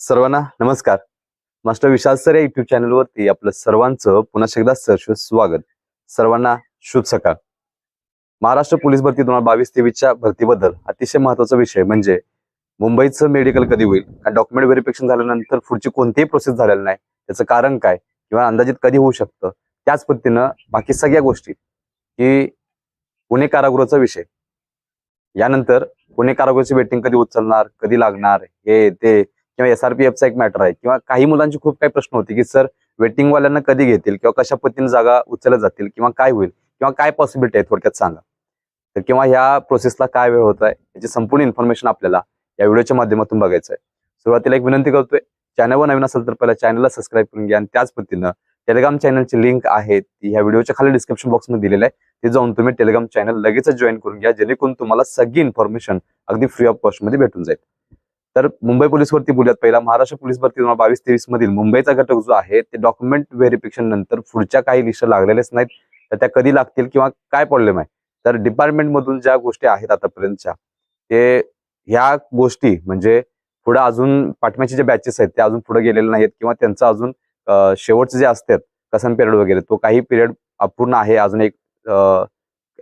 सर्वांना नमस्कार. Master Vishal sir या युट्यूब चॅनलवरती आपलं सर्वांचं पुन्हा एकदा सहर्ष स्वागत. सर्वांना शुभ सकाळ. महाराष्ट्र पोलीस भरती दोन हजार बावीस तेवीसच्या भरतीबद्दल अतिशय महत्त्वाचा विषय म्हणजे मुंबईचं मेडिकल कधी होईल कारण डॉक्युमेंट व्हेरिफिकेशन झाल्यानंतर पुढची कोणतीही प्रोसेस झालेली नाही त्याचं कारण काय किंवा अंदाजित कधी होऊ शकतं त्याच पद्धतीनं बाकी सगळ्या गोष्टी की पुणे कारागृहाचा विषय. यानंतर पुणे कारागृहाची वेटिंग कधी उचलणार कधी लागणार हे ते किंवा एसआरपीएफचा एक मॅटर आहे. किंवा काही मुलांची खूप काही प्रश्न होते की सर वेटिंग वाल्यांना कधी घेतील? किंवा कशा पद्धतीने जागा उचलल्या जातील? किंवा काय होईल? किंवा काय पॉसिबिलिटी आहे? थोडक्यात सांगा. तर किंवा ह्या प्रोसेसला काय वेळ होत आहे? याची संपूर्ण इन्फॉर्मेशन आपल्याला या व्हिडिओच्या माध्यमातून बघायचं आहे. सुरुवातीला एक विनंती करतोय चॅनलवर नवीन असेल तर पहिला चॅनलला सबस्क्राईब करून घ्या. आणि त्याच पद्धतीनं टेलिग्राम चॅनलची लिंक आहे ती ह्या व्हिडिओच्या खाली डिस्क्रिप्शन बॉक्समध्ये दिलेलं आहे. ते जाऊन तुम्ही टेलिग्राम चॅनल लगेच जॉईन करून घ्या जेणेकरून तुम्हाला सगळी इन्फॉर्मेशन अगदी फ्री ऑफ कॉस्टमध्ये भेटून जाईल. तर मुंबई पोलीस भरती बोलूयात. पहिला महाराष्ट्र पोलीस भरती दोन हजार बावीस तेवीस मधील मुंबईचा घटक जो आहे ते डॉक्युमेंट व्हेरिफिकेशन नंतर पुढच्या काही लिस्ट लागलेल्याच नाहीत. तर त्या कधी लागतील किंवा काय प्रॉब्लेम आहे? तर डिपार्टमेंटमधून ज्या गोष्टी आहेत आतापर्यंतच्या ते ह्या गोष्टी म्हणजे पुढे अजून पाठम्याचे जे बॅचेस आहेत ते अजून पुढे गेलेले नाहीत किंवा त्यांचं अजून शेवटचे जे असतात कसन पिरियड वगैरे तो काही पिरियड अपूर्ण आहे. अजून एक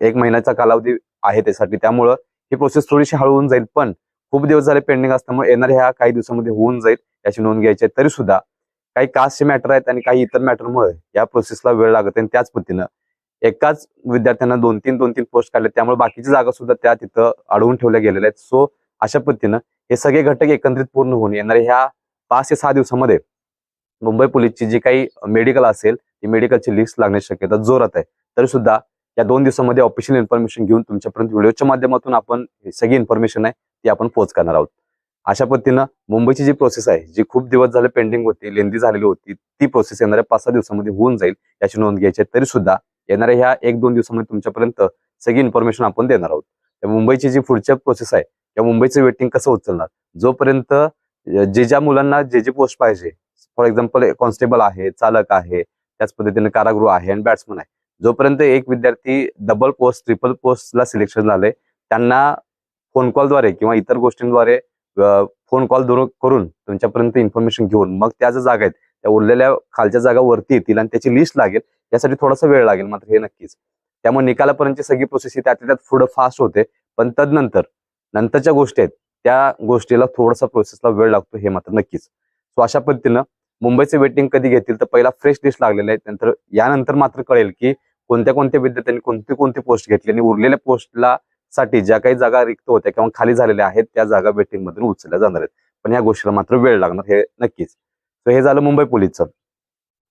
एक महिन्याचा कालावधी आहे त्यासाठी. त्यामुळं ही प्रोसेस थोडीशी हळू होऊन जाईल. पण खूप दिवस झाले पेंडिंग असल्यामुळे येणाऱ्या ह्या काही दिवसामध्ये होऊन जाईल याची नोंद घ्यायची आहे. तरी सुद्धा काही कास्टचे मॅटर आहेत आणि काही इतर मॅटरमुळे या प्रोसेसला वेळ लागत आहे आणि त्याच पद्धतीनं एकाच विद्यार्थ्यांना दोन तीन दोन तीन पोस्ट काढले त्यामुळे बाकीची जागा सुद्धा त्या तिथं अडवून ठेवल्या गेलेल्या आहेत. सो अशा पद्धतीनं हे सगळे घटक एकत्रित पूर्ण होऊन येणारे ह्या पाच ते सहा दिवसामध्ये मुंबई पोलीसची जी काही मेडिकल असेल ती मेडिकलची लिस्ट लागण्याची शक्यता जोरात आहे. तरी सुद्धा या दोन दिवसामध्ये ऑफिशियल इन्फॉर्मेशन घेऊन तुमच्यापर्यंत व्हिडिओच्या माध्यमातून आपण सगळी इन्फॉर्मेशन आहे. ती आपण पोच करणार आहोत. अशा पद्धतीनं मुंबईची जी प्रोसेस आहे जी खूप दिवस झाले पेंडिंग होती लेंदी झालेली होती ती प्रोसेस येणाऱ्या पाच सहा दिवसामध्ये होऊन जाईल याची नोंद घ्यायची आहे. तरी सुद्धा येणाऱ्या ह्या एक दोन दिवसामध्ये तुमच्यापर्यंत सगळी इन्फॉर्मेशन आपण देणार आहोत. तर मुंबईची जी पुढच्या प्रोसेस आहे त्या मुंबईचं वेटिंग कसं उचलणार? जोपर्यंत जे ज्या मुलांना जे जे पोस्ट पाहिजे फॉर एक्झाम्पल कॉन्स्टेबल आहे चालक आहे त्याच पद्धतीने कारागृह आहे आणि बॅट्समन आहे जोपर्यंत एक विद्यार्थी डबल पोस्ट ट्रिपल पोस्टला सिलेक्शन झालंय त्यांना फोन कॉलद्वारे किंवा इतर गोष्टींद्वारे फोन कॉल करून तुमच्यापर्यंत इन्फॉर्मेशन घेऊन मग त्या ज्या जागा आहेत त्या उरलेल्या खालच्या जागा वरती येतील आणि त्याची लिस्ट लागेल यासाठी थोडासा वेळ लागेल मात्र हे नक्कीच. त्यामुळे निकालापर्यंतची सगळी प्रोसेस ही त्यातल्या त्यात पुढं फास्ट होते पण तदनंतर नंतरच्या गोष्टी आहेत त्या गोष्टीला थोडासा प्रोसेसला वेळ लागतो हे मात्र नक्कीच. सो अशा पद्धतीनं मुंबईचे वेटिंग कधी घेतील तर पहिला फ्रेश लिस्ट लागलेले आहेत नंतर यानंतर मात्र कळेल की कोणत्या कोणत्या विद्यार्थ्यांनी कोणती कोणती पोस्ट घेतली आणि उरलेल्या पोस्टला साठी ज्या काही जागा रिक्त होत्या किंवा खाली झालेल्या आहेत त्या जागा वेटिंग मधून उचलल्या जाणार आहेत. पण या गोष्टीला मात्र वेळ लागणार हे नक्कीच. तर हे झालं मुंबई पोलीसचं.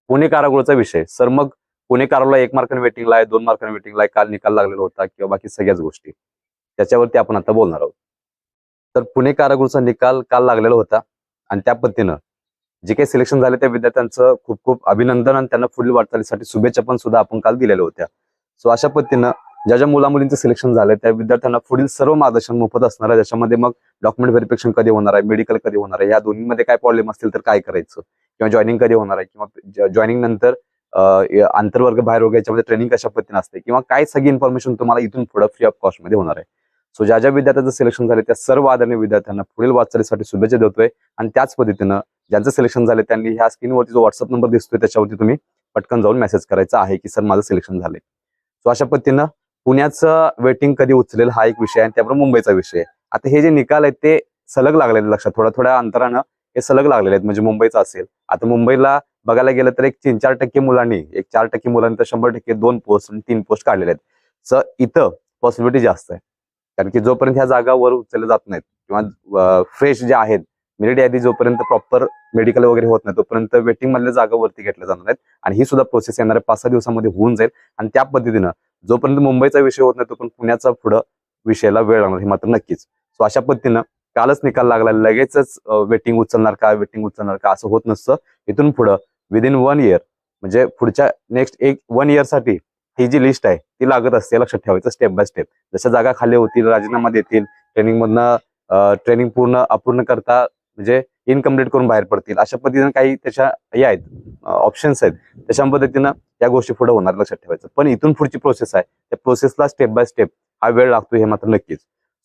पुणे कारागृहाचा विषय. सर मग पुणे कारागृहाला एक मार्काने वेटिंगला आहे दोन मार्काने वेटिंगला आहे काल निकाल लागलेला होता किंवा बाकी सगळ्याच गोष्टी. त्याच्यावरती आपण आता बोलणार आहोत. तर पुणे कारागृहाचा निकाल काल लागलेला होता आणि त्या पद्धतीनं जे काही सिलेक्शन झाले त्या विद्यार्थ्यांचं खूप खूप अभिनंदन आणि त्यांना पुढील वाटचालीसाठी शुभेच्छा पण सुद्धा आपण काल दिलेल्या होत्या. सो अशा पद्धतीनं ज्या ज्या मुला मुलींचं सिलेक्शन झालं त्या विद्यार्थ्यांना पुढील सर्व मार्गदर्शन मोफत असणार आहे. ज्याच्यामध्ये मग डॉक्युमेंट व्हेरिफिकेशन कधी होणार आहे मेडिकल कधी होणार आहे या दोन्हीमध्ये काय प्रॉब्लेम असतील तर काय करायचं? किंवा जॉईनिंग कधी होणार आहे? किंवा जॉईनिंग नंतर आंतरवर्ग बाहेर याच्यामध्ये ट्रेनिंग कशा पद्धतीने असते? किंवा काय सगळी इन्फॉर्मेशन तुम्हाला इथून पुढे फ्री ऑफ कॉस्टमध्ये होणार आहे? सो ज्या ज्या विद्यार्थ्यांचं सिलेक्शन झाले त्या सर्व आदरणीय विद्यार्थ्यांना पुढील वाटचालीसाठी शुभेच्छा देतोय. आणि त्याच पद्धतीनं ज्यांचं सिलेक्शन झालं त्यांनी ह्या स्क्रीनवरती जो व्हॉट्सअप नंबर दिसतोय त्याच्यावरती तुम्ही पटकन जाऊन मेसेज करायचा आहे की सर माझं सिलेक्शन झालंय. सो अशा पद्धतीनं पुण्याचं वेटिंग कधी उचलेल हा एक विषय आहे आणि त्याबरोबर मुंबईचा विषय आहे. आता हे जे निकाल आहेत ते सलग लागलेले लक्षात. थोड्या थोड्या अंतरानं हे सलग लागलेले आहेत. म्हणजे मुंबईचं असेल. आता मुंबईला बघायला गेलं तर एक तीन चार टक्के मुलांनी एक चार टक्के मुलांनी तर शंभर टक्के दोन पोस्ट आणि तीन पोस्ट काढलेले आहेत. सर इथं पॉसिबिलिटी जास्त आहे. कारण की जोपर्यंत ह्या जागा वर उचलल्या जात नाहीत किंवा फ्रेश जे आहेत मेरिट यादी जोपर्यंत प्रॉपर मेडिकल वगैरे होत नाही तोपर्यंत वेटिंग मधल्या जागा वरती घेतल्या जाणार आहेत आणि ही सुद्धा प्रोसेस येणाऱ्या पाच सहा दिवसामध्ये होऊन जाईल. आणि त्या पद्धतीनं जोपर्यंत मुंबईचा विषय होत नाही तोपर्यंत पुण्याचा पुढं विषयाला वेळ लागणार हे मात्र नक्कीच. सो अशा पद्धतीनं कालच निकाल लागला लगेचच वेटिंग उचलणार का वेटिंग उचलणार का असं होत नसतं. इथून पुढं विदिन वन इयर म्हणजे पुढच्या नेक्स्ट एक वन इयरसाठी ही जी लिस्ट आहे ती लागत असते लक्षात ठेवायचं स्टेप बाय स्टेप जशा जागा खाली होतील राजीनामा देतील ट्रेनिंगमधनं ट्रेनिंग पूर्ण अपूर्ण करता म्हणजे इनकम्प्लीट करून बाहेर पडतील. अशा पद्धतीनं काही त्याच्या हे आहेत ऑप्शन्स आहेत. तशा पद्धतीनं या गोष्टी पुढे होणार लक्षात ठेवायचं. पण इथून पुढची प्रोसेस आहे. त्या प्रोसेसला स्टेप बाय स्टेप हा वेळ लागतो हे मात्र नक्कीच.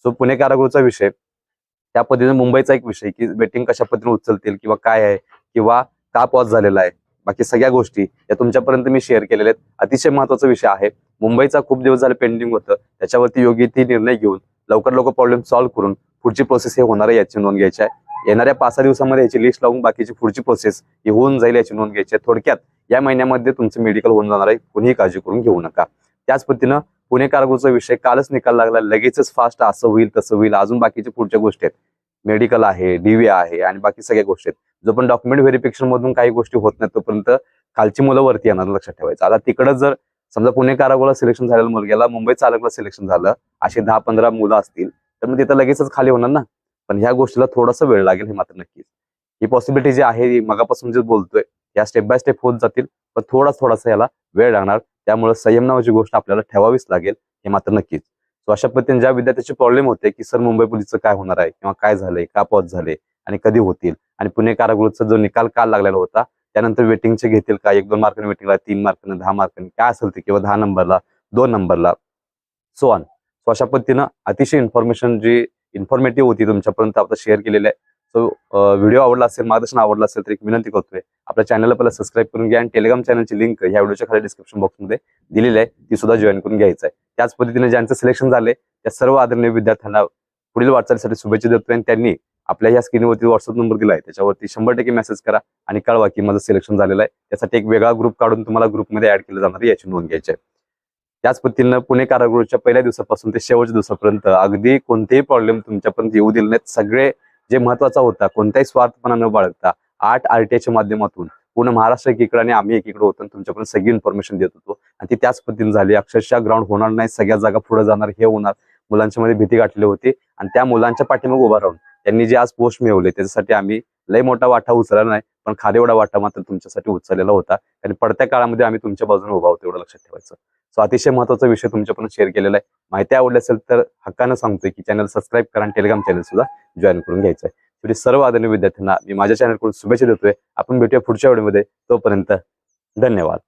सो पुणे कारागृहाचा विषय त्या पद्धतीने मुंबईचा एक विषय की वेटिंग कशा पद्धतीने उचलतील किंवा काय आहे किंवा का पॉज झालेला आहे. बाकी सगळ्या गोष्टी या तुमच्यापर्यंत मी शेअर केलेल्या आहेत. अतिशय महत्त्वाचा विषय आहे. मुंबईचा खूप दिवस झाले पेंडिंग होतं. त्याच्यावरती योग्य ती निर्णय घेऊन लवकर लवकर प्रॉब्लेम सॉल्व्ह करून पुढची प्रोसेस हे होणार आहे याची नोंद घ्यायची आहे. येणाऱ्या पाच सहा दिवसामध्ये याची लिस्ट लावून बाकीची पुढची प्रोसेस ही होऊन जाईल याची नोंद घ्यायची आहे थोडक्यात. या महिन्यामध्ये तुमचं मेडिकल होऊन जाणार आहे. कोणीही काळजी करून घेऊ नका. त्याच पद्धतीनं पुणे कार्गोचा विषय कालच निकाल लागला. लगेचच फास्ट असं होईल तसं होईल. अजून बाकीच्या पुढच्या गोष्टी आहेत. मेडिकल आहे डीवी आहे आणि बाकी सगळ्या गोष्टी आहेत. जो पण डॉक्युमेंट व्हेरिफिकेशन मधून काही गोष्टी होत नाही तोपर्यंत खालची मुलं वरती येणार लक्षात ठेवायचं. आता तिकडं जर समजा पुणे कारागोला सिलेक्शन झालेलं मुलग्याला मुंबई चालकला सिलेक्शन झालं अशी दहा पंधरा मुलं असतील तर मग तिथं लगेचच खाली होणार ना? पण ह्या गोष्टीला थोडासा वेळ लागेल हे मात्र नक्कीच. ही पॉसिबिलिटी जी आहे मगापासून जे बोलतोय या स्टेप बाय स्टेप होत जातील पण थोडा थोडासा याला वेळ लागणार. त्यामुळे संयम नावाची गोष्ट आपल्याला ठेवावीच लागेल हे मात्र नक्कीच. सो अशा पद्धतीने ज्या विद्यार्थ्याचे प्रॉब्लेम होते की सर मुंबई पोलीसचं काय होणार आहे किंवा काय झालंय का पॉज झाले आणि कधी होतील आणि पुणे कारागृहचा जो निकाल काल लागलेला होता त्यानंतर वेटिंगचे घेतील का? एक दोन मार्कांनी वेटिंगला तीन मार्कने दहा मार्कांनी काय असेल ते किंवा दहा नंबरला दोन नंबरला सो ऑन सो अशा पद्धतीनं अतिशय इन्फॉर्मेशन जी इन्फॉर्मेटिव्ह होती तुमच्यापर्यंत आता शेअर केलेलं आहे. सो व्हिडिओ आवडला असेल मार्गदर्शन आवडलं असेल तर एक विनंती करतोय. आपल्या चॅनलला पहिला सबस्क्राईब करून घ्या आणि टेलिग्राम चॅनलची लिंक ह्या व्हिडिओच्या खाली डिस्क्रिप्शन बॉक्समध्ये दिलेली आहे. ती सुद्धा जॉईन करून घ्यायचं आहे. त्याच पद्धतीने ज्यांचं सिलेक्शन झाले त्या सर्व आदरणीय विद्यार्थ्यांना पुढील वाटचालीसाठी शुभेच्छा देतोय आणि त्यांनी आपल्या ह्या स्क्रीनवरती व्हॉट्सअप नंबर दिला आहे. त्याच्यावरती शंभर टक्के मेसेज करा आणि कळवा की माझं सिलेक्शन झालेलं आहे. त्यासाठी एक वेगळा ग्रुप काढून तुम्हाला ग्रुपमध्ये ऍड केलं जाणार आहे याची नोंद घ्यायची आहे. त्याच पद्धतीनं पुणे कारागृहाच्या पहिल्या दिवसापासून ते शेवटच्या दिवसापर्यंत अगदी कोणतेही प्रॉब्लेम तुमच्यापर्यंत येऊ दिले नाहीत. सगळे जे महत्त्वाचा होता कोणताही स्वार्थपणा न बाळगता आठ आरटीआयच्या माध्यमातून पूर्ण महाराष्ट्र एकीकडे आणि आम्ही एकीकडे होतो आणि तुमच्यापर्यंत सगळी इन्फॉर्मेशन देत होतो. आणि ती त्याच पद्धतीने झाली. अक्षरशः ग्राउंड होणार नाही सगळ्या जागा पुढे जाणार हे होणार. मुलांच्या मध्ये भीती गाठली होती. आणि त्या मुलांच्या पाठीमागे उभा राहून त्यांनी जे आज पोस्ट मिळवले त्याच्यासाठी आम्ही लय मोठा वाटा उचलला नाही पण खादेवडा वाटा मात्र तुमच्यासाठी उचललेला होता. आणि पडत्या काळामध्ये आम्ही तुमच्या बाजूने उभा होतो एवढं लक्षात ठेवायचं. सो अतिशय महत्त्वाचा विषय तुमच्यापर्यंत शेअर केलेला आहे. माहिती आवडली असेल तर हक्कानं सांगतोय की चॅनल सबस्क्राईब करा आणि टेलिग्राम चॅनल सुद्धा जॉईन करून घ्यायचं आहे. तरी सर्व आदरणीय विद्यार्थ्यांना मी माझ्या चॅनलकडून शुभेच्छा देतोय. आपण भेटूया पुढच्या व्हिडिओमध्ये तोपर्यंत धन्यवाद.